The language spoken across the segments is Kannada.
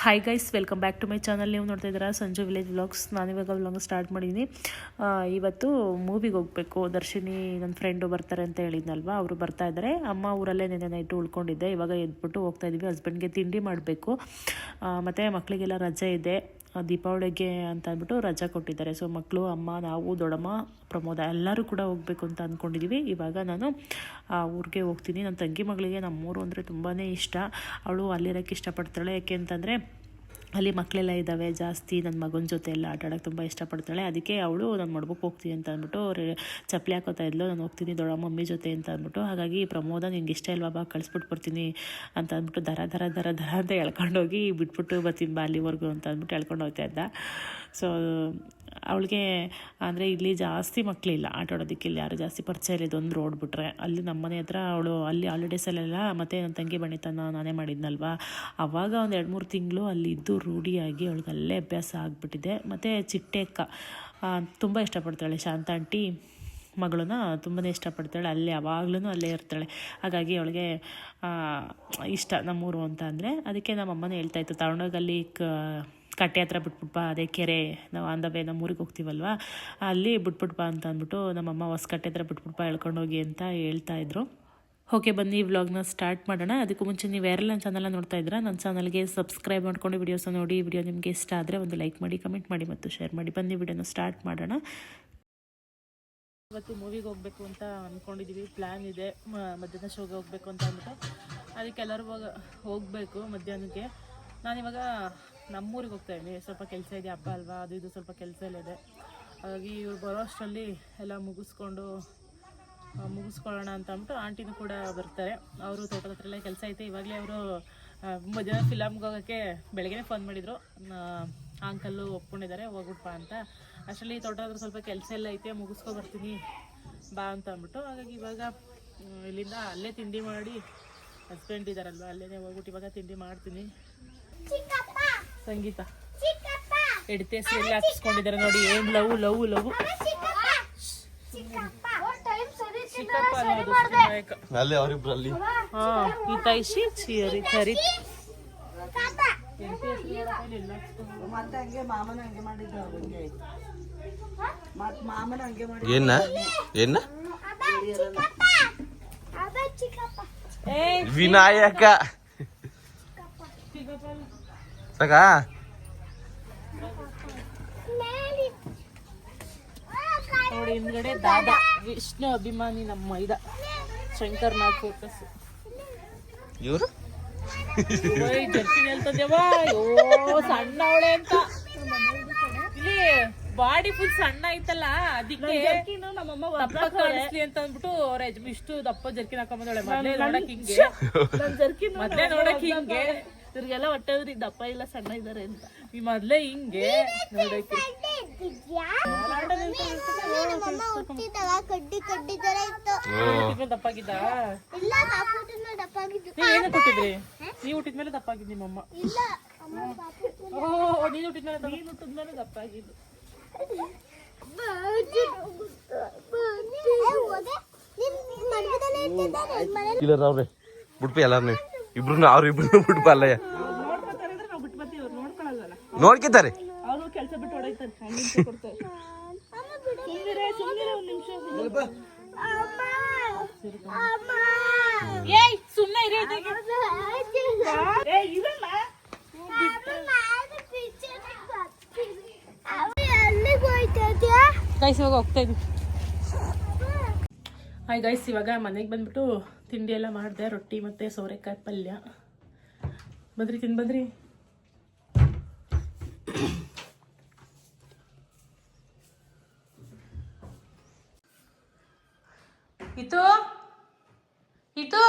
Hi guys welcome back to my channel ನೀವು ನೋಡ್ತಾ ಇದ್ದೀರಾ ಸಂಜು ವಿಲೇಜ್ ವ್ಲಾಗ್ಸ್ ನಾನಿವಾಗ ವ್ಲಾಗ್ ಸ್ಟಾರ್ಟ್ ಮಾಡಿದ್ದೀನಿ ಇವತ್ತು ಮೂವಿಗೆ ಹೋಗಬೇಕು. ದರ್ಶಿನಿ ನನ್ನ ಫ್ರೆಂಡು ಬರ್ತಾರೆ ಅಂತ ಹೇಳಿದ್ನಲ್ವ? ಅವರು ಬರ್ತಾ ಇದ್ದಾರೆ ಅಮ್ಮ ಊರಲ್ಲೇ ನಿನ್ನೆ ನೈಟು ಉಳ್ಕೊಂಡಿದ್ದೆ. ಇವಾಗ ಎದ್ಬಿಟ್ಟು ಹೋಗ್ತಾ ಇದ್ದೀವಿ ಹಸ್ಬೆಂಡ್ಗೆ ತಿಂಡಿ ಮಾಡಬೇಕು. ಮತ್ತು ಮಕ್ಕಳಿಗೆಲ್ಲ ರಜೆ ಇದೆ. ದೀಪಾವಳಿಗೆ ಅಂತ ಅಂದ್ಬಿಟ್ಟು ರಜಾ ಕೊಟ್ಟಿದ್ದಾರೆ. ಸೊ ಮಕ್ಕಳು ಅಮ್ಮ, ನಾವು, ದೊಡ್ಡಮ್ಮ, ಪ್ರಮೋದ ಎಲ್ಲರೂ ಕೂಡ ಹೋಗಬೇಕು ಅಂತ ಅಂದ್ಕೊಂಡಿದ್ದೀವಿ ಇವಾಗ ನಾನು, ಆ, ಊರಿಗೆ ಹೋಗ್ತೀನಿ. ನನ್ನ ತಂಗಿ ಮಗಳಿಗೆ ನಮ್ಮೂರು ಅಂದರೆ ತುಂಬಾ ಇಷ್ಟ. ಅವಳು ಅಲ್ಲಿರೋಕ್ಕೆ ಇಷ್ಟಪಡ್ತಾಳೆ. ಯಾಕೆ ಅಂತಂದರೆ ಅಲ್ಲಿ ಮಕ್ಕಳೆಲ್ಲ ಇದ್ದಾವೆ, ಜಾಸ್ತಿ ನನ್ನ ಮಗನ ಜೊತೆ ಎಲ್ಲ ಆಟ ಆಡೋಕ್ಕೆ ತುಂಬ ಇಷ್ಟಪಡ್ತಾಳೆ. ಅದಕ್ಕೆ ಅವಳು ನಾನು ಮಡ್ಬಕ್ಕೆ ಹೋಗ್ತೀನಿ ಅಂತ ಅಂದ್ಬಿಟ್ಟು ಅವ್ರ ಚಪ್ಪಲಿ ಹಾಕೋತಾ ಇದ್ಲು. ನಾನು ಹೋಗ್ತೀನಿ ದೊಡ್ಡ ಮಮ್ಮಿ ಜೊತೆ ಅಂತ ಅಂದ್ಬಿಟ್ಟು, ಹಾಗಾಗಿ ಪ್ರಮೋದ ನಿಂಗೆ ಇಷ್ಟ ಇಲ್ವಾ ಬಾ ಕಳಿಸ್ಬಿಟ್ಟು ಬರ್ತೀನಿ ಅಂತ ಅಂದ್ಬಿಟ್ಟು ದರ ದರ ದರ ದರ ಅಂತ ಎಳ್ಕೊಂಡೋಗಿ ಬಿಟ್ಬಿಟ್ಟು ಬರ್ತೀನಿ ಬಾ ಅಲ್ಲಿವರೆಗೂ ಅಂತ ಅಂದ್ಬಿಟ್ಟು ಎಳ್ಕೊಂಡು ಹೋಗ್ತಾ ಇದ್ದ. ಸೊ ಅವಳಿಗೆ ಅಂದರೆ ಇಲ್ಲಿ ಜಾಸ್ತಿ ಮಕ್ಕಳಿಲ್ಲ ಆಟ ಆಡೋದಕ್ಕೆ ಇಲ್ಲಿ ಯಾರು ಜಾಸ್ತಿ ಪರಿಚಯ ಇಲ್ಲ. ಇದೊಂದು ರೋಡ್ ಬಿಟ್ರೆ. ಅಲ್ಲಿ ನಮ್ಮ ಮನೆ ಹತ್ರ ಅವಳು ಅಲ್ಲಿ ಹಾಲಿಡೇಸಲ್ಲೆಲ್ಲ ಮತ್ತು ನನ್ನ ತಂಗಿ ಬಣಿತನ ನಾನೇ ಮಾಡಿದ್ನಲ್ವ? ಆವಾಗ ಒಂದು ಎರಡು ಮೂರು ತಿಂಗಳು ಅಲ್ಲಿ ಇದ್ದು ರೂಢಿಯಾಗಿ ಅವಳಿಗೆ ಅಲ್ಲೇ ಅಭ್ಯಾಸ ಆಗಿಬಿಟ್ಟಿದೆ. ಮತ್ತು ಚಿಟ್ಟೆಕ್ಕ ತುಂಬ ಇಷ್ಟಪಡ್ತಾಳೆ. ಶಾಂತ ಆಂಟಿ ಮಗಳನ್ನ ತುಂಬಾ ಇಷ್ಟಪಡ್ತಾಳೆ. ಅಲ್ಲೇ ಯಾವಾಗ್ಲೂ ಅಲ್ಲೇ ಇರ್ತಾಳೆ. ಹಾಗಾಗಿ ಅವಳಿಗೆ ಇಷ್ಟ ನಮ್ಮೂರು ಅಂತ ಅಂದರೆ. ಅದಕ್ಕೆ ನಮ್ಮಮ್ಮನೇ ಹೇಳ್ತಾ ಇತ್ತು ಅಲ್ಲಿ ಕ ಕಟ್ಟೆ ಹತ್ರ ಬಿಟ್ಬಿಟ್ಬಾ ಅದೇ ಕೆರೆ, ನಾವು ಆನ್ ದ ವೇ ನಮ್ಮ ಊರಿಗೆ ಹೋಗ್ತೀವಲ್ವ? ಅಲ್ಲಿ ಬಿಟ್ಬಿಟ್ಬಾ ಅಂತ ಅಂದ್ಬಿಟ್ಟು ನಮ್ಮಮ್ಮ ಹೊಸಕಟ್ಟೆ ಹತ್ರ ಬಿಟ್ಬಿಟ್ಬಾ ಎಳ್ಕೊಂಡೋಗಿ ಅಂತ ಹೇಳ್ತಾ ಇದ್ರು. ಓಕೆ, ಬನ್ನಿ ವ್ಲಾಗ್ನ ಸ್ಟಾರ್ಟ್ ಮಾಡೋಣ. ಅದಕ್ಕೂ ಮುಂಚೆ ನೀವು ಯಾರೆಲ್ಲ ನನ್ನ ಚಾನಲ್ನ ನೋಡ್ತಾ ಇದ್ದೀರಾ, ನನ್ನ ಚಾನಲ್ಗೆ ಸಬ್ಸ್ಕ್ರೈಬ್ ಮಾಡ್ಕೊಂಡು ವಿಡಿಯೋಸ್ ನೋಡಿ ವಿಡಿಯೋ ನಿಮಗೆ ಇಷ್ಟ ಆದರೆ ಒಂದು ಲೈಕ್ ಮಾಡಿ ಕಮೆಂಟ್ ಮಾಡಿ ಮತ್ತು ಶೇರ್ ಮಾಡಿ. ಬನ್ನಿ ವಿಡಿಯೋನ ಸ್ಟಾರ್ಟ್ ಮಾಡೋಣ. ಇವತ್ತು ಮೂವಿಗೆ ಹೋಗ್ಬೇಕು ಅಂತ ಅಂದ್ಕೊಂಡಿದ್ದೀವಿ ಪ್ಲ್ಯಾನ್ ಇದೆ. ಮಧ್ಯಾಹ್ನ ಶೋಗೆ ಹೋಗ್ಬೇಕು ಅಂತ ಅಂದ್ಬಿಟ್ಟು. ಅದಕ್ಕೆ ಎಲ್ಲರೂ ಇವಾಗ ಹೋಗಬೇಕು ಮಧ್ಯಾಹ್ನಕ್ಕೆ. ನಾನಿವಾಗ ನಮ್ಮೂರಿಗೆ ಹೋಗ್ತಾ ಇದ್ದೀನಿ ಸ್ವಲ್ಪ ಕೆಲಸ ಇದೆ, ಹಬ್ಬ ಅಲ್ವಾ? ಅದು ಇದು ಸ್ವಲ್ಪ ಕೆಲಸ ಎಲ್ಲ ಇದೆ. ಹಾಗಾಗಿ ಇವ್ರು ಬರೋ ಅಷ್ಟರಲ್ಲಿ ಎಲ್ಲ ಮುಗಿಸ್ಕೊಂಡು ಮುಗಿಸ್ಕೊಳ್ಳೋಣ ಅಂತ ಅಂದ್ಬಿಟ್ಟು ಆಂಟಿನೂ ಕೂಡ ಬರ್ತಾರೆ. ಅವರು ತೋಟದ ಹತ್ರ ಎಲ್ಲ ಕೆಲಸ ಐತೆ. ಇವಾಗಲೇ ಅವರು ಮಧ್ಯಾಹ್ನ ಫಿಲಮ್ಗೆ ಹೋಗೋಕ್ಕೆ ಬೆಳಗ್ಗೆ ಫೋನ್ ಮಾಡಿದರು. ಅಂಕಲ್ಲು ಒಪ್ಕೊಂಡಿದ್ದಾರೆ ಹೋಗ್ಬಿಟ್ಪ ಅಂತ. ಅಷ್ಟರಲ್ಲಿ ತೋಟದ ಸ್ವಲ್ಪ ಕೆಲಸ ಎಲ್ಲ ಐತೆ, ಮುಗಿಸ್ಕೊ ಬರ್ತೀನಿ, ಬಾ ಅಂತ ಅಂದ್ಬಿಟ್ಟು. ಹಾಗಾಗಿ ಇವಾಗ ಇಲ್ಲಿಂದ ಅಲ್ಲೇ ತಿಂಡಿ ಮಾಡಿ ಹಸ್ಬೆಂಡ್ ಇದ್ದಾರಲ್ವ ಅಲ್ಲೇ ಹೋಗ್ಬಿಟ್ಟು ಇವಾಗ ತಿಂಡಿ ಮಾಡ್ತೀನಿ. ಸಂಗೀತ. ಎಡತೆ ಸೀರೆ ಹಾಕಿಸ್ಕೊಂಡಿದ್ದಾರೆ ನೋಡಿ ಏನ್ ಲವ್ ಲವ್ ಲವ್. ಚಿಕ್ಕಪ್ಪ. ಅನ್ನೋದು ಅಲ್ಲಿ ಅವರಿಬ್ರಲ್ಲಿ. ಹಾ ಏನ? ಏನ? ಏ ವಿನಾಯಕ. ಸಾಕ ನೋಡಿ ಹಿಂದ್ಗಡೆ ದಾದಾ ವಿಷ್ಣು ಅಭಿಮಾನಿ ನಮ್ಮ ಇದ ಶಂಕರ್ ನಾಗ್ ಫೋಕಸ್ ಇವ್ರು? ಜರ್ಕಿನ್ ಹೇಳ್ತದೇವ ಅಯ್ಯೋ ಸಣ್ಣ ಅವಳೆ ಅಂತ. ಇಲ್ಲಿ ಬಾಡಿ ಫುಲ್ ಸಣ್ಣ ಐತಲ್ಲ ಅದಕ್ಕೆ ದಪ್ಪ ಕಾಣಿಸ್ಲಿ ಅಂತ ಅಂದ್ಬಿಟ್ಟು ಅವ್ರ ಯಜಮಾನ್ ಇಷ್ಟು ದಪ್ಪ ಜರ್ಕಿನ್ ಹಾಕೊಂಬಂದವಳೆ. ಮೊದ್ಲೇ ನೋಡಕ್ ಹಿಂಗೆ. ಮೊದ್ಲೇ ನೋಡಕ್ ಹಿಂಗೆ. ಇವ್ರಿಗೆಲ್ಲ ಹೊಟ್ಟೆ ದಪ್ಪ ಇಲ್ಲ ಸಣ್ಣ ಇದಾರೆ ಅಂತ. ಈ ಮೊದ್ಲೇ ಹಿಂಗೆ. ನೋಡಕ್ಕೆ ಕಡ್ಡಿ ಕಡ್ಡಿ ತರ ಇತ್ತು ಹುಟ್ಟಿದ್ಮೇಲೆ ದಪ್ಪಾಗಿದ್ದ ಇಲ್ಲ ಪಾಪುಟನ್ನ ದಪ್ಪಾಗಿದ್ದು ನೀವ್ ಏನು ಕೊಟ್ಟಿದ್ರಿ ನೀವ್ ಹುಟ್ಟಿದ್ಮೇಲೆ ದಪ್ಪಾಗಿದ್ ನಿಮ್ಮಮ್ಮ ಇಲ್ಲ ಅಮ್ಮ ಪಾಪುಟ ಓ ನೀನ್ ಹುಟ್ಟಿದ್ಮೇಲೆ ನೀನ್ ಹುಟ್ಟಿದ್ಮೇಲೆ ದಪ್ಪಾಗಿದ್ದು ಇಲ್ಲ ಅವ್ರೆ ಬಿಟ್ಬಿ ಎಲ್ಲಾರ್ನು. ಇಬ್ರು ಅವ್ರ ಇಬ್ರು ಬಿಟ್ಬಲ್ಲ ನೋಡ್ಕಿತಾರೆ ಹೋಗ್ತಾ ಇದ್ವಿ. ಹಾಯ್ ಗೈಸ್ ಇವಾಗ ಮನೆಗೆ ಬಂದ್ಬಿಟ್ಟು ತಿಂಡಿ ಎಲ್ಲ ಮಾಡಿದೆ ರೊಟ್ಟಿ ಮತ್ತು ಸೋರೆಕಾಯಿ ಪಲ್ಯ. ಬಂದ್ರಿ ತಿನ್ಬಂದ್ರಿ ಇತು? ಇತು?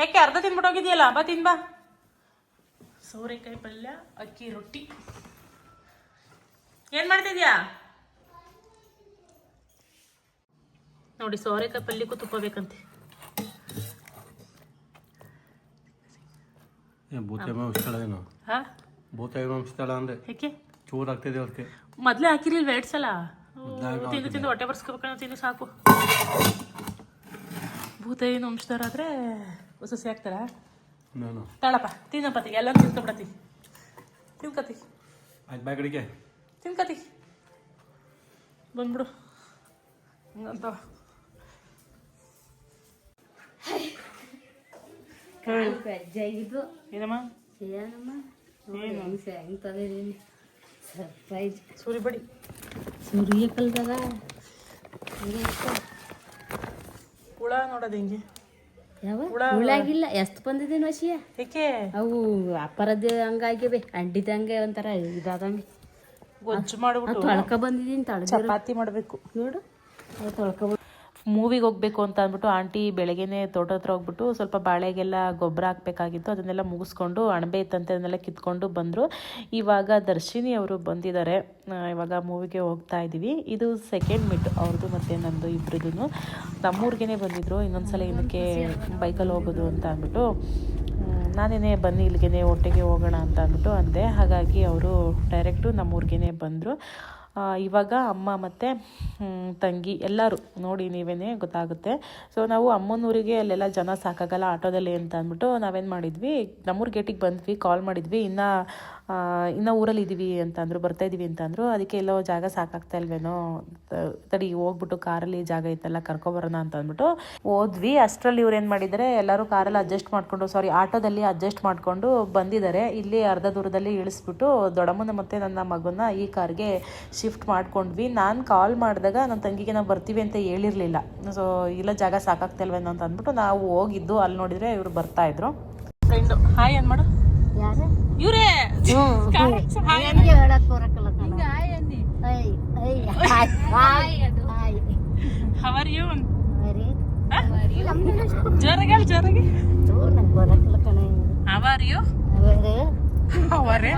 ಯಾಕೆ ಅರ್ಧ ತಿನ್ಬಿಟ್ಟು ಹೋಗಿದ್ಯಲ್ಲ? ಬಾ ತಿನ್ಬಾ ಸೋರೆಕಾಯಿ ಪಲ್ಯ ಅಕ್ಕಿ ರೊಟ್ಟಿ. ಏನು ಮಾಡ್ತಿದ್ಯಾ? ನೋಡಿ ಸೋರೆಕಾಯಿ ಪಲ್ಯಕ್ಕೂ ತುಪ್ಪ ಬೇಕಂತೆ. ಭೂತ ಮಾಂಸಗಳ ಏನು. ಹಾ? ಭೂತ ಸ್ಥಳ ಅಂದ್ರೆ ಯಾಕೆ ಚೂರು ಆಗ್ತಿದೆ ಅದಕ್ಕೆ. ಮೊದ್ಲೇ ಹಾಕಿರ್ಲಿಲ್ಲ ಎರಡು ಸಲ? ತಿಂದು ತಿಂದು ಹೊಟ್ಟೆ ಬರ್ಸ್ಕೋಬೇಕನ್ನ ತಿನ್ನು ಸಾಕು. ಭೂತ ಏನು ವಂಶದವರಾದ್ರೆ ಸಸಿ ಹಾಕ್ತಾರ? ತಾಳಪ್ಪ ತಳಪ್ಪ ತಿನ್ನಪ್ಪ ಎಲ್ಲ ತಿನ್ಕೊಬಿಡತಿ ಬ್ಯಾಗಡಿಗೆ ತಿನ್ಕತಿ ಬಂದ್ಬಿಡು. ಹಂಗಂತ. ಇದು ಏನಮ್ಮ? ಏನಮ್ಮ? ಹೆಂಗ್ ಹೆಂಗ್ ತಂದಿದ್ದೀನಿ ಸರ್ಪ್ರೈಸ್ ಸೂರಿ ಬಡಿ ಸೂರ್ಯ ಕಲ್ದಾಗ ಹುಳ ನೋಡೋದು ಹಿಂಗೆ. ಹುಳಾಗಿಲ್ಲ. ಎಷ್ಟು ಬಂದಿದೆ ವಶಿಯ ಅವು ಹಂಗಾಗ್ಯವೆ. ಹಂಗಾಗಿವೆ ಅಂಡಿದಂಗೆ ಒಂಥರ ಇದಾದಂಗೆ. ಗೊಜ್ಜು ಮಾಡ್ಬಿಟ್ಟು ತೊಳ್ಕ ಬಂದಿದ್ದೀನಿ ತೊಳ್ಕ ಚಪಾತಿ ಮಾಡಬೇಕು. ನೋಡು ತೊಳ್ಕ ಮೂವಿಗೆ ಹೋಗ್ಬೇಕು ಅಂತ ಅಂದ್ಬಿಟ್ಟು ಆಂಟಿ ಬೆಳಗ್ಗೆನೇ ತೋಟ ಹತ್ರ ಹೋಗ್ಬಿಟ್ಟು ಸ್ವಲ್ಪ ಬಾಳೆಗೆಲ್ಲ ಗೊಬ್ಬರ ಹಾಕ್ಬೇಕಾಗಿತ್ತು, ಅದನ್ನೆಲ್ಲ ಮುಗಿಸ್ಕೊಂಡು ಅಣಬೆ ಇತ್ತಂತೆ ಅದನ್ನೆಲ್ಲ ಕಿತ್ಕೊಂಡು ಬಂದರು. ಇವಾಗ ದರ್ಶಿನಿ ಅವರು ಬಂದಿದ್ದಾರೆ. ಇವಾಗ ಮೂವಿಗೆ ಹೋಗ್ತಾ ಇದ್ದೀವಿ ಇದು ಸೆಕೆಂಡ್ ಮಿಟ್ ಅವ್ರದ್ದು ಮತ್ತು ನಂದು ಇಬ್ಬರದ್ದು ನಮ್ಮೂರಿಗೇ ಬಂದಿದ್ರು, ಇನ್ನೊಂದ್ಸಲ ಇದಕ್ಕೆ ಬೈಕಲ್ಲಿ ಹೋಗೋದು ಅಂತ ಅಂದ್ಬಿಟ್ಟು. ನಾನೇನೆ ಬನ್ನಿ ಇಲ್ಲಿಗೆ ಒಟ್ಟಿಗೆ ಹೋಗೋಣ ಅಂತ ಅಂದ್ಬಿಟ್ಟು ಅಂದೆ. ಹಾಗಾಗಿ ಅವರು ಡೈರೆಕ್ಟು ನಮ್ಮೂರಿಗೇ ಬಂದರು. ಇವಾಗ ಅಮ್ಮ ಮತ್ತು ತಂಗಿ ಎಲ್ಲರೂ ನೋಡಿ ನೀವೇ ಗೊತ್ತಾಗುತ್ತೆ. ಸೊ ನಾವು ಅಮ್ಮನೂರಿಗೆ ಅಲ್ಲೆಲ್ಲ ಜನ ಸಾಕಾಗಲ್ಲ ಆಟೋದಲ್ಲಿ ಅಂತ ಅಂದ್ಬಿಟ್ಟು ನಾವೇನು ಮಾಡಿದ್ವಿ, ನಮ್ಮೂರು ಗೇಟಿಗೆ ಬಂದ್ವಿ ಕಾಲ್ ಮಾಡಿದ್ವಿ. ಇನ್ನು ಇನ್ನು ಊರಲ್ಲಿ ಇದ್ದೀವಿ ಅಂತಂದರು ಬರ್ತಾ ಇದ್ದೀವಿ ಅಂತ ಅಂದರು. ಅದಕ್ಕೆ ಎಲ್ಲೋ ಜಾಗ ಸಾಕಾಗ್ತಾ ಇಲ್ವೇನೋ ತಡಿ ಹೋಗ್ಬಿಟ್ಟು ಕಾರಲ್ಲಿ ಜಾಗ ಇತ್ತಲ್ಲ ಕರ್ಕೊಬರೋಣ ಅಂತ ಅಂದ್ಬಿಟ್ಟು ಹೋದ್ವಿ. ಅಷ್ಟರಲ್ಲಿ ಇವ್ರು ಏನು ಮಾಡಿದ್ದಾರೆ ಎಲ್ಲರೂ ಕಾರಲ್ಲಿ ಅಡ್ಜಸ್ಟ್ ಮಾಡಿಕೊಂಡು ಸಾರಿ ಆಟೋದಲ್ಲಿ ಅಡ್ಜಸ್ಟ್ ಮಾಡಿಕೊಂಡು ಬಂದಿದ್ದಾರೆ. ಇಲ್ಲಿ ಅರ್ಧ ದೂರದಲ್ಲಿ ಇಳಿಸ್ಬಿಟ್ಟು ದೊಡ್ಡಮ್ಮನ ಮತ್ತು ನನ್ನ ಮಗನ ಈ ಕಾರ್ಗೆ ಶಿಫ್ಟ್ ಮಾಡ್ಕೊಂಡ್ವಿ. ನಾನು ಕಾಲ್ ಮಾಡಿದಾಗ ನನ್ನ ತಂಗಿಗೆ ನಾವು ಬರ್ತೀವಿ ಅಂತ ಹೇಳಿರಲಿಲ್ಲ. ಸೊ ಇಲ್ಲ ಜಾಗ ಸಾಕಾಗ್ತಿಲ್ವೇನೋ ಅಂತ ಅಂದ್ಬಿಟ್ಟು ನಾವು ಹೋಗಿದ್ದು. ಅಲ್ಲಿ ನೋಡಿದರೆ ಇವರು ಬರ್ತಾ ಇದ್ರು. ಫ್ರೆಂಡು ಹಾಯ್ ಏನು ಮಾಡು? ಯಾರ? ಇವರೇ? ಹವರ್ ಯು ಜೋರಾಗಿ. ಹೇಳು ಜೋರಾಗಿ ಹವರ್ ಯು ಅವರೇ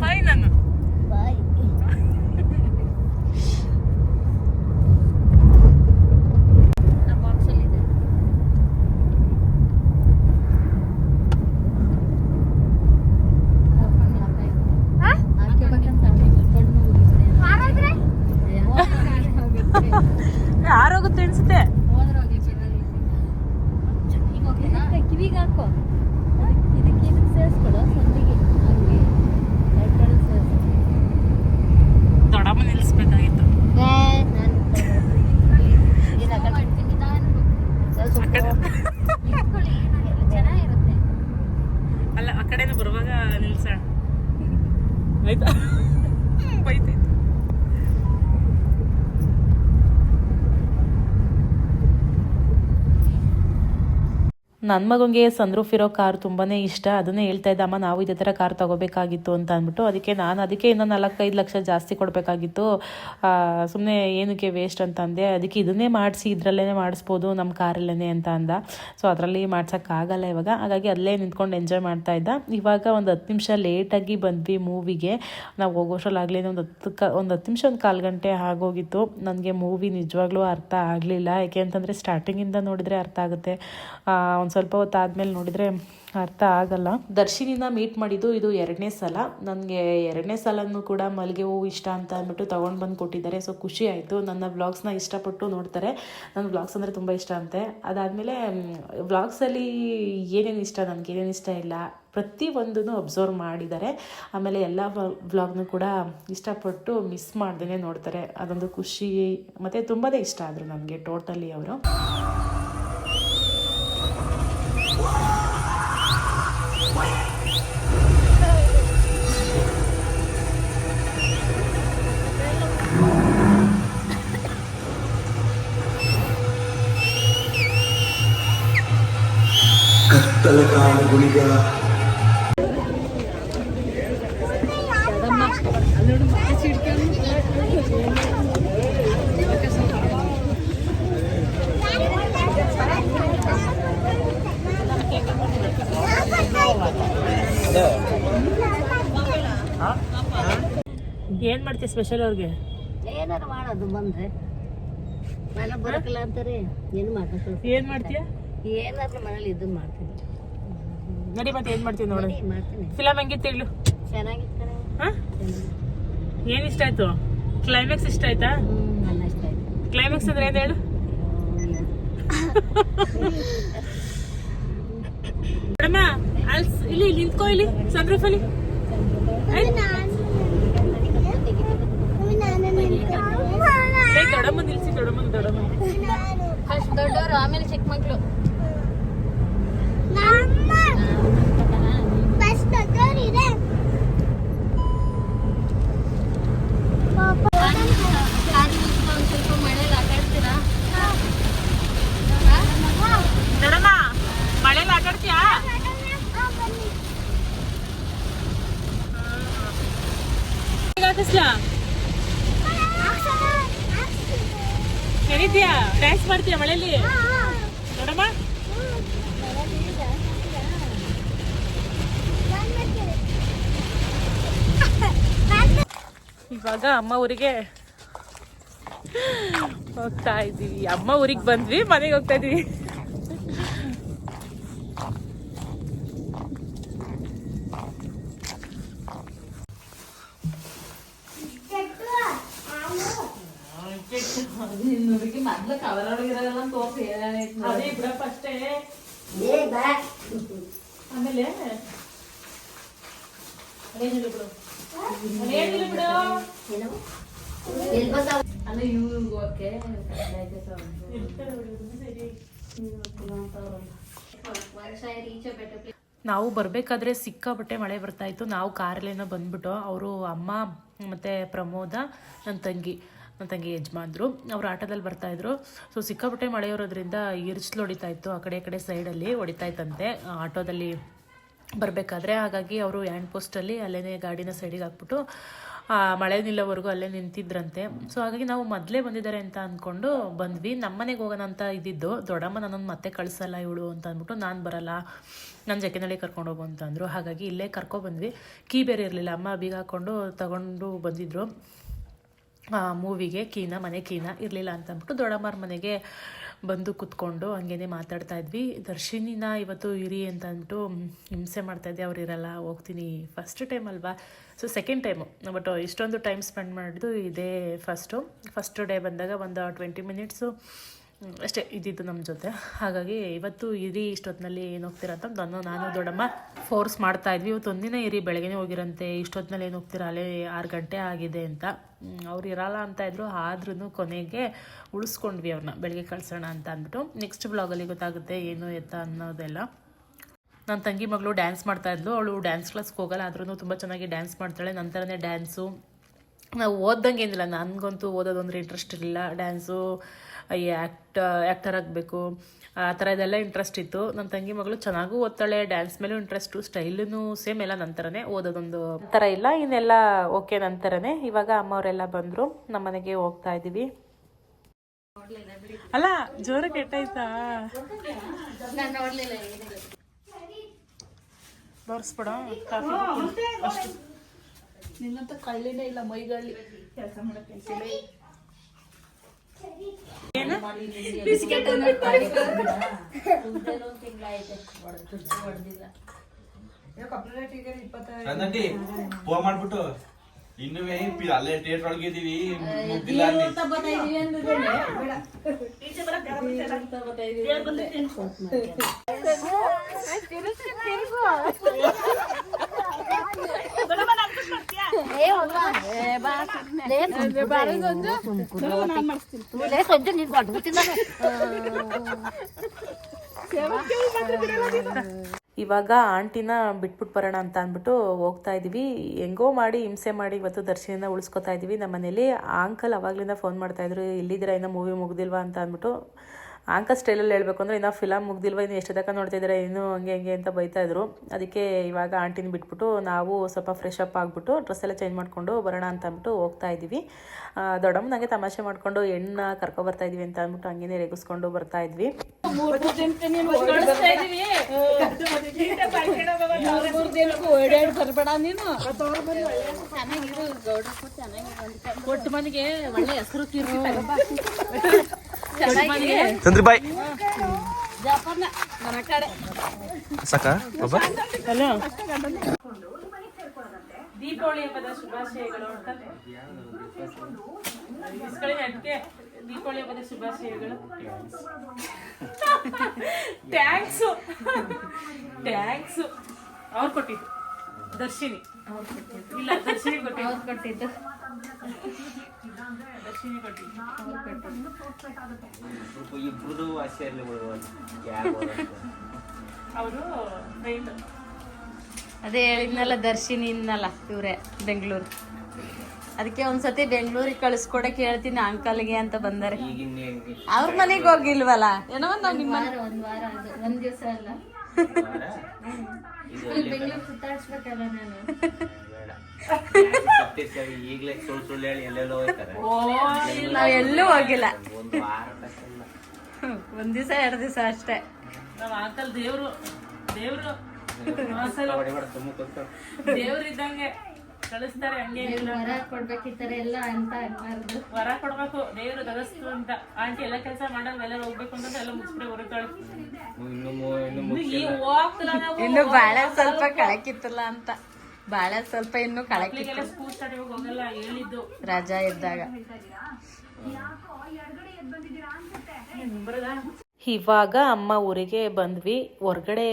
ಫೈನ್ ನಾನು ಆಯ್ತಾ ನನ್ನ ಮಗನಿಗೆ ಸನ್ರೂಫ್ ಇರೋ ಕಾರ್ ತುಂಬಾ ಇಷ್ಟ. ಅದನ್ನೇ ಹೇಳ್ತಾ ಇದ್ದಮ್ಮ ನಾವು ಇದೇ ಥರ ಕಾರ್ ತಗೋಬೇಕಾಗಿತ್ತು ಅಂತ ಅಂದ್ಬಿಟ್ಟು, ಅದಕ್ಕೆ ನಾನು ಅದಕ್ಕೆ ಇನ್ನೂ ನಾಲ್ಕೈದು ಲಕ್ಷ ಜಾಸ್ತಿ ಕೊಡಬೇಕಾಗಿತ್ತು. ಸುಮ್ಮನೆ ಏನಕ್ಕೆ ವೇಸ್ಟ್ ಅಂತ ಅಂದೆ, ಅದಕ್ಕೆ ಇದನ್ನೇ ಮಾಡಿಸಿ ಇದರಲ್ಲೇ ಮಾಡಿಸ್ಬೋದು ನಮ್ಮ ಕಾರಲ್ಲೇ ಅಂತ ಅಂದ. ಸೊ ಅದರಲ್ಲಿ ಮಾಡ್ಸೋಕ್ಕಾಗಲ್ಲ ಇವಾಗ. ಹಾಗಾಗಿ ಅಲ್ಲೇ ನಿಂತ್ಕೊಂಡು ಎಂಜಾಯ್ ಮಾಡ್ತಾ ಇದ್ದ. ಇವಾಗ ಒಂದು ಹತ್ತು ನಿಮಿಷ ಲೇಟಾಗಿ ಬಂದ್ವಿ ಮೂವಿಗೆ ನಾವು ಹೋಗೋಷ್ಟ್ರಲ್ಲಾಗಲಿ ಒಂದು ಹತ್ತು ಕ, ಒಂದು ಹತ್ತು ನಿಮಿಷ ಒಂದು ಕಾಲು ಗಂಟೆ ಆಗೋಗಿತ್ತು. ನನಗೆ ಮೂವಿ ನಿಜವಾಗ್ಲೂ ಅರ್ಥ ಆಗಲಿಲ್ಲ. ಯಾಕೆ ಅಂತಂದರೆ ಸ್ಟಾರ್ಟಿಂಗಿಂದ ನೋಡಿದರೆ ಅರ್ಥ ಆಗುತ್ತೆ. ಒಂದು ಸ್ವಲ್ಪ ಹೊತ್ತು ಆದಮೇಲೆ ನೋಡಿದರೆ ಅರ್ಥ ಆಗಲ್ಲ. ದರ್ಶಿನಿನ ಮೀಟ್ ಮಾಡಿದ್ದು ಇದು ಎರಡನೇ ಸಲ. ನನಗೆ ಎರಡನೇ ಸಲನೂ ಕೂಡ ಮಲ್ಲಿಗೆ ಹೂವು ಇಷ್ಟ ಅಂತ ಅಂದ್ಬಿಟ್ಟು ತೊಗೊಂಡು ಬಂದು ಕೊಟ್ಟಿದ್ದಾರೆ. ಸೊ ಖುಷಿ ಆಯಿತು. ನನ್ನ ವ್ಲಾಗ್ಸ್ನ ಇಷ್ಟಪಟ್ಟು ನೋಡ್ತಾರೆ. ನನ್ನ ವ್ಲಾಗ್ಸ್ ಅಂದರೆ ತುಂಬ ಇಷ್ಟ ಅಂತೆ. ಅದಾದಮೇಲೆ ವ್ಲಾಗ್ಸಲ್ಲಿ ಏನೇನು ಇಷ್ಟ? ನನಗೆ ಏನೇನು ಇಷ್ಟ ಇಲ್ಲ. ಪ್ರತಿಯೊಂದನ್ನು ಅಬ್ಸರ್ವ್ ಮಾಡಿದ್ದಾರೆ. ಆಮೇಲೆ ಎಲ್ಲ ವ್ಲಾಗ್ನು ಕೂಡ ಇಷ್ಟಪಟ್ಟು ಮಿಸ್ ಮಾಡ್ದೇ ನೋಡ್ತಾರೆ. ಅದೊಂದು ಖುಷಿ. ಮತ್ತು ತುಂಬಾ ಇಷ್ಟ ಆದರು ನನಗೆ ಟೋಟಲಿ ಅವರು. ಏನು ಮಾಡ್ತೀಯ ಸ್ಪೆಷಲ್ ಅವ್ರಿಗೆ? ಏನಾರು ಮಾಡೋದು ಬಂದ್ರೆ. ಮನೆ ಬರಕಲ್ಲ ಅಂತಾರೆ ಏನು ಮಾಡ್ಬೇಕು? ಏನು ಮಾಡ್ತೀಯ? ಏನಾದ್ರು ಮನೇಲಿ ಇದನ್ನ ಮಾಡ್ತೀನಿ. ನಡಿ ಮತ್ತೆ ಏನ್ ಮಾಡ್ತೀನಿ. ನೋಡಿ ಫಿಲಮ್ ಹೆಂಗಿತ್ತು ಹೇಳು. ಏನ್ ಇಷ್ಟ ಆಯ್ತು? ಕ್ಲೈಮ್ಯಾಕ್ಸ್ ಇಷ್ಟ ಆಯ್ತಾ? ಕ್ಲೈಮ್ಯಾಕ್ಸ್ ಅಂದ್ರೆ ಏನ್ ಹೇಳು? ಮೇಡಮ ಇಲ್ಲಿ ನಿಂತ್ಕೋ ಇಲ್ಲಿ ಸನ್ರೂಫ್ ಅಲ್ಲಿ. ದೊಡ್ಡಮ್ಮ ನಿಲ್ಸಿ ದೊಡ್ಡಮ್ಮ ದೊಡ್ಡಮ್ಮ ದೊಡ್ಡವರು ಆಮೇಲೆ ಚಿಕ್ಕ ಮಕ್ಕಳು ನಮ್ಮ ಫಸ್ಟ್ ಇದೆ ಒಂದ್ ಸ್ವಲ್ಪ ಮಳೆಲಿ ಆಟ ಆಡ್ತೀರಾ ದೊಡ್ಡಮ್ಮ ಮಳೆಯಲ್ಲಿ ಆಟ ಆಡ್ತೀಯಾ ಹಾಕಿಸ್ಲಾ ಹೇಳಿದ್ಯಾ ಡ್ಯಾನ್ಸ್ ಮಾಡ್ತೀಯಾ ಮಳೆಯಲ್ಲಿ ದೊಡ್ಡಮ್ಮ ಇವಾಗ ಅಮ್ಮ ಊರಿಗೆ ಹೋಗ್ತಾ ಇದೀವಿ ಅಮ್ಮ ಊರಿಗೆ ಬಂದ್ವಿ ಮನೆಗೆ ಹೋಗ್ತಾ ಇದೀವಿ ಅದೇ ಬಿಡಪ್ಪ ಅಷ್ಟೇ ಆಮೇಲೆ ಅದೇನಿಲ್ಲ ಬಿಡು ಅದೇನಿಲ್ಲ ಬಿಡು. ಅಲ್ಲ ಬೆಟ್ಟ ನಾವು ಬರಬೇಕಾದ್ರೆ ಸಿಕ್ಕಾಪಟ್ಟೆ ಮಳೆ ಬರ್ತಾ ಇತ್ತು. ನಾವು ಕಾರಲ್ಲೇನೋ ಬಂದ್ಬಿಟ್ಟು ಅವರು ಅಮ್ಮ ಮತ್ತು ಪ್ರಮೋದ ನನ್ನ ತಂಗಿ ನನ್ನ ತಂಗಿ ಯಜಮಾನ್ರು ಅವ್ರು ಆಟೋದಲ್ಲಿ ಬರ್ತಾ ಇದ್ರು. ಸೊ ಸಿಕ್ಕಾಪಟ್ಟೆ ಮಳೆ ಇರೋದ್ರಿಂದ ಇರ್ಚ್ಲು ಹೊಡಿತಾ ಇತ್ತು. ಆ ಕಡೆ, ಈ ಕಡೆ ಸೈಡಲ್ಲಿ ಹೊಡಿತಾ ಇತ್ತಂತೆ. ಆಟೋದಲ್ಲಿ ಬರಬೇಕಾದ್ರೆ ಹಾಗಾಗಿ ಅವರು ಹ್ಯಾಂಡ್ ಪೋಸ್ಟಲ್ಲಿ ಅಲ್ಲೇ ಗಾಡಿನ ಸೈಡಿಗೆ ಹಾಕ್ಬಿಟ್ಟು ಮಳೆ ನಿಲ್ಲೋವರೆಗೂ ಅಲ್ಲೇ ನಿಂತಿದ್ರಂತೆ. ಸೊ ಹಾಗಾಗಿ ನಾವು ಮೊದಲೇ ಬಂದಿದ್ದಾರೆ ಅಂತ ಅಂದ್ಕೊಂಡು ಬಂದ್ವಿ. ನಮ್ಮನೆಗೆ ಹೋಗೋಣ ಅಂತ ಇದ್ದಿದ್ದು, ದೊಡ್ಡಮ್ಮ, ನನ್ನನ್ನು ಮತ್ತೆ ಕಳಿಸಲ್ಲ ಇವಳು ಅಂತ ಅಂದ್ಬಿಟ್ಟು ನಾನು ಬರಲ್ಲ ನನ್ನ ಜಕ್ಕಿನಲ್ಲಿ ಕರ್ಕೊಂಡು ಹೋಗು ಅಂತ ಅಂದರು. ಹಾಗಾಗಿ ಇಲ್ಲೇ ಕರ್ಕೊಬಂದ್ವಿ ಕೀ ಬೇರೆ ಇರಲಿಲ್ಲ. ಅಮ್ಮ ಬೀಗ ಹಾಕ್ಕೊಂಡು ತಗೊಂಡು ಬಂದಿದ್ದರು ಮೂವಿಗೆ ಕೀನ, ಮನೆ ಕೀನ ಇರಲಿಲ್ಲ ಅಂತ ಅಂದ್ಬಿಟ್ಟು ದೊಡ್ಡಮ್ಮರ ಮನೆಗೆ ಬಂದು ಕುತ್ಕೊಂಡು ಹಂಗೇನೆ ಮಾತಾಡ್ತಾ ಇದ್ವಿ. ದರ್ಶಿನಿನ ಇವತ್ತು ಇರಿ ಅಂತ ಅಂದ್ಬಿಟ್ಟು ಹಿಂಸೆ ಮಾಡ್ತಾಯಿದ್ದೆ ಅವ್ರು ಇರಲ್ಲ, ಹೋಗ್ತೀನಿ. ಫಸ್ಟ್ ಟೈಮ್ ಅಲ್ವಾ? ಸೊ ಸೆಕೆಂಡ್ ಟೈಮು ಬಟ್ ಇಷ್ಟೊಂದು ಟೈಮ್ ಸ್ಪೆಂಡ್ ಮಾಡಿದ್ದು ಇದೇ ಫಸ್ಟು ಫಸ್ಟ್ ಡೇ ಬಂದಾಗ ಒಂದು ಟ್ವೆಂಟಿ ಮಿನಿಟ್ಸು ಅಷ್ಟೇ ಇದ್ದಿದ್ದು ನಮ್ಮ ಜೊತೆ. ಹಾಗಾಗಿ ಇವತ್ತು ಇರಿ ಇಷ್ಟೊತ್ತಿನಲ್ಲಿ ಏನು ಅಂತ ನಾನು ನಾನು, ದೊಡ್ಡಮ್ಮ ಫೋರ್ಸ್ ಮಾಡ್ತಾ ಇದ್ವಿ. ಇವತ್ತು ಒಂದಿನ ಇರಿ ಬೆಳಗ್ಗೆ ಹೋಗಿರಂತೆ. ಇಷ್ಟೊತ್ತಿನಲ್ಲಿ ಏನು ಹೋಗ್ತೀರಾ? ಅಲ್ಲೇ ಆರು ಗಂಟೆ ಆಗಿದೆ ಅಂತ. ಅವ್ರು ಇರಲ್ಲ ಅಂತ ಇದ್ರು. ಆದ್ರೂ ಕೊನೆಗೆ ಉಳಿಸ್ಕೊಂಡ್ವಿ ಅವ್ರನ್ನ ಬೆಳಗ್ಗೆ ಕಳ್ಸೋಣ ಅಂತ ಅಂದ್ಬಿಟ್ಟು. ನೆಕ್ಸ್ಟ್ ಬ್ಲಾಗಲ್ಲಿ ಗೊತ್ತಾಗುತ್ತೆ ಏನು ಎತ್ತ ಅನ್ನೋದೆಲ್ಲ. ನನ್ನ ತಂಗಿ ಮಗಳು ಡ್ಯಾನ್ಸ್ ಮಾಡ್ತಾ ಇದ್ಲು. ಅವಳು ಡ್ಯಾನ್ಸ್ ಕ್ಲಾಸ್ಗೆ ಹೋಗಲ್ಲ. ಆದ್ರೂ ತುಂಬ ಚೆನ್ನಾಗಿ ಡ್ಯಾನ್ಸ್ ಮಾಡ್ತಾಳೆ. ನಂತರನೇ ಡ್ಯಾನ್ಸು ನಾವು ಓದ್ದಂಗೆ ಏನಿಲ್ಲ. ನನಗಂತೂ ಓದೋದಂದ್ರೆ ಇಂಟ್ರೆಸ್ಟ್ ಇರಲಿಲ್ಲ. ಡ್ಯಾನ್ಸು ಆ್ಯಕ್ಟ್ ಆ್ಯಕ್ಟರ್ ಆಗಬೇಕು. ಆ ಥರ ಇದೆಲ್ಲ ಇಂಟ್ರೆಸ್ಟ್ ಇತ್ತು. ನನ್ನ ತಂಗಿ ಮಗಳು ಚೆನ್ನಾಗೂ ಓದ್ತಾಳೆ ಡ್ಯಾನ್ಸ್ ಮೇಲೂ ಇಂಟ್ರೆಸ್ಟು ಸ್ಟೈಲೂ ಸೇಮ್ ಎಲ್ಲ ನಂತರನೇ ಓದೋದೊಂದು. ಥರ ಇಲ್ಲ ಇನ್ನೆಲ್ಲ ಓಕೆ ನಂತರನೇ ಇವಾಗ ಅಮ್ಮವರೆಲ್ಲ ಬಂದರು ನಮ್ಮ ಮನೆಗೆ ಹೋಗ್ತಾ ಇದ್ದೀವಿ ಅಲ್ಲ ಜೋರ ಕೆಟ್ಟಾಯ್ತಾ? ತೋರಿಸ್ಬಿಡ ಕಾಫಿ ಅಷ್ಟು. ನಿನ್ನಂತ ಕಳ್ಳಿನೇ ಇಲ್ಲ ಮೈಗಳ್ಳಿ ಕೆಲಸ ಮಾಡಕ್ಕೆ. ಫೋನ್ ಮಾಡ್ಬಿಟ್ಟು ಇನ್ನುವೇ ಪಿ- ಅಲ್ಲೇ ಥಿಯೇಟರ್ ಒಳಗೆ ಇದೀವಿ ಮುಗ್ದಿಲ್ಲ ಅಲ್ಲಿ. ಇವಾಗ ಆಂಟಿನ ಬಿಟ್ಬಿಟ್ಟು ಬರೋಣ ಅಂತ ಅಂದ್ಬಿಟ್ಟು ಹೋಗ್ತಾ ಇದೀವಿ. ಹೆಂಗೋ ಮಾಡಿ ಹಿಂಸೆ ಮಾಡಿ ಇವತ್ತು ದರ್ಶನ ಉಳಿಸ್ಕೊತಾ ಇದೀವಿ. ನಮ್ಮ ಮನೇಲಿ ಆಂಕಲ್ ಅವಾಗ್ಲಿಂದ ಫೋನ್ ಮಾಡ್ತಾ ಇದ್ರು. ಇಲ್ಲಿದ್ದೀರಾ, ಇನ್ನೂ ಮೂವಿ ಮುಗ್ದಿಲ್ವಾ ಅಂತ ಅಂದ್ಬಿಟ್ಟು ಆಂಕಲ್ ಸ್ಟೈಲಲ್ಲಿ ಹೇಳಬೇಕು ಅಂದರೆ ಇನ್ನೂ ಫಿಲಮ್ ಮುಗ್ದಿಲ್ವ, ಇನ್ನು ಎಷ್ಟು ತನಕ ನೋಡ್ತಾ ಇದ್ದಾರೆ, ಇನ್ನೂ ಹಂಗೆ ಹಂಗೆ ಅಂತ ಬೈತಾ ಇದ್ರು. ಅದಕ್ಕೆ ಇವಾಗ ಆಂಟಿನ ಬಿಟ್ಬಿಟ್ಟು ನಾವು ಸ್ವಲ್ಪ ಫ್ರೆಶ್ ಅಪ್ ಆಗಿಬಿಟ್ಟು ಡ್ರೆಸ್ ಎಲ್ಲ ಚೇಂಜ್ ಮಾಡಿಕೊಂಡು ಬರೋಣ ಅಂತ ಅಂದ್ಬಿಟ್ಟು ಹೋಗ್ತಾ ಇದ್ದೀವಿ. ದೊಡ್ಡಮ್ಮ ನನಗೆ ತಮಾಷೆ ಮಾಡಿಕೊಂಡು ಹೆಣ್ಣ ಕರ್ಕೊ ಬರ್ತಾ ಇದ್ದೀವಿ ಅಂತ ಅಂದ್ಬಿಟ್ಟು ಹಂಗೇನೆ ರೇಗಿಸ್ಕೊಂಡು ಬರ್ತಾ ಇದ್ವಿ. ಒಟ್ಟು ಮನೆಗೆ ಒಳ್ಳೆ ಹೆಸರು ಕೀರ್ತಿ ಚಂದ್ರಿ ಬಾಯ್. ಸಾಕ ಬಾಬಾ? ಹಲೋ. ದೀಪಾವಳಿ ಹಬ್ಬದ ಶುಭಾಶಯಗಳು ಅದಕ್ಕೆ ದೀಪಾವಳಿ ಹಬ್ಬದ ಶುಭಾಶಯಗಳು. ಥ್ಯಾಂಕ್ಸು ಥ್ಯಾಂಕ್ಸು ಅವ್ರು ಕೊಟ್ಟಿದ್ದು. ದರ್ಶಿನಿ. ಇಲ್ಲ ದರ್ಶಿನಿ ಕೊಟ್ಟಿದ್ದು. ಅವ್ರು ಕೊಟ್ಟಿದ್ದು. ದರ್ಶಿನಿ ಕೊಟ್ಟಿದ್ದು. ಅವರು ಅದೇ ಹೇಳಿದ್ನಲ್ಲ ದರ್ಶಿನಿ ಇನ್ನಲ್ಲ ಇವ್ರೆ ಬೆಂಗಳೂರು. ಅದಕ್ಕೆ ಒಂದ್ಸತಿ ಬೆಂಗಳೂರಿಗೆ ಕಳಿಸ್ಕೊಡಕ್ಕೆ ಹೇಳ್ತೀನಿ ಅಂಕಲ್ಗೆ ಅಂತ ಬಂದರೆ. ಅವ್ರ ಮನೆಗೆ ಹೋಗಿಲ್ವಲ್ಲ? ಏನೋ ಒಂದು ನಿಮ್ಮ ಒಂದ್ ವಾರ ಒಂದ್ ದಿವಸ ಅಲ್ಲ. ಬೆಂಗಳೂರು ಸುತ್ತಾಡ್ಸ್ಬೇಕಲ್ಲ ನಾನು. ಬೇಡ ಈಗಲೇ ಸುಳ್ಳು ಸುಳ್ಳು ಹೇಳಿ ಎಲ್ಲೆಲ್ಲೋ ಹೋಗ್ತಾರೆ. ನಾವ್ ಎಲ್ಲೂ ಹೋಗಿಲ್ಲ. ಒಂದು ವಾರ ತಕ್ಕಲ್ಲ ಒಂದ್ ದಿವಸ ಎರಡ್ ದಿವಸ ಅಷ್ಟೇ. ನಾವ್ ಆಕಲ್ ದೇವ್ರು ದೇವ್ರು. ದೇವ್ರು ಇದ್ದಂಗೆ ಕಳಿಸ್ತಾರೆ ಹಂಗೆ ಇಲ್ಲ ವರ ತರ ಎಲ್ಲ ಅಂತ ಅನ್ಬಾರ್ದು ವರ ಕೊಡ್ಬೇಕು ದೇವ್ರು ತಗಸ್ತು ಅಂತ. ಆಂಟಿ ಎಲ್ಲ ಕೆಲಸ ಮಾಡಲ್ಲ ಎಲ್ಲ ಹೋಗ್ಬೇಕು ಅಂತ ಎಲ್ಲ ಮುಗಿಸ್ಬಿಟ್ಟು ಹೊರಗೆ ಕಳಿಸ್ ಇನ್ನು ಮೂ- ಇನ್ನು ಮುಗಿಸಿಲ್ಲ ಈ ಹೋಗ್ತಿಲ್ಲ ನಾವು ಇನ್ನು ಬಾಳೆ ಸ್ವಲ್ಪ ಕಳಕಿತ್ತಲ್ಲ ಅಂತ. ಬಾಳೆ ಸ್ವಲ್ಪ ಇನ್ನು ಕಳಕಿತ್ತು. ರಜಾ ಇದ್ದಾಗ. ಇವಾಗ ಅಮ್ಮ ಊರಿಗೆ ಬಂದ್ವಿ. ಹೊರ್ಗಡೆ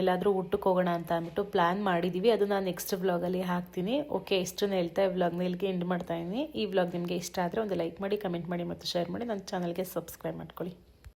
ಎಲ್ಲಾದರೂ ಊಟಕ್ಕೆ ಹೋಗೋಣ ಅಂತ ಅಂದ್ಬಿಟ್ಟು ಪ್ಲ್ಯಾನ್ ಮಾಡಿದ್ದೀವಿ ಅದು ನಾನು ನೆಕ್ಸ್ಟ್ ವ್ಲಾಗಲ್ಲಿ ಹಾಕ್ತೀನಿ. ಓಕೆ ಇಷ್ಟನ್ನು ಹೇಳ್ತಾ ಈ ವ್ಲಾಗ್ನ ಇಲ್ಲಿಗೆ ಎಂಡ್ ಮಾಡ್ತಾ ಇದ್ದೀನಿ ಈ ವ್ಲಾಗ್ ನಿಮಗೆ ಇಷ್ಟ ಆದರೆ ಒಂದು ಲೈಕ್ ಮಾಡಿ ಕಮೆಂಟ್ ಮಾಡಿ ಮತ್ತು ಶೇರ್ ಮಾಡಿ. ನನ್ನ ಚಾನಲ್ಗೆ ಸಬ್ಸ್ಕ್ರೈಬ್ ಮಾಡ್ಕೊಳ್ಳಿ.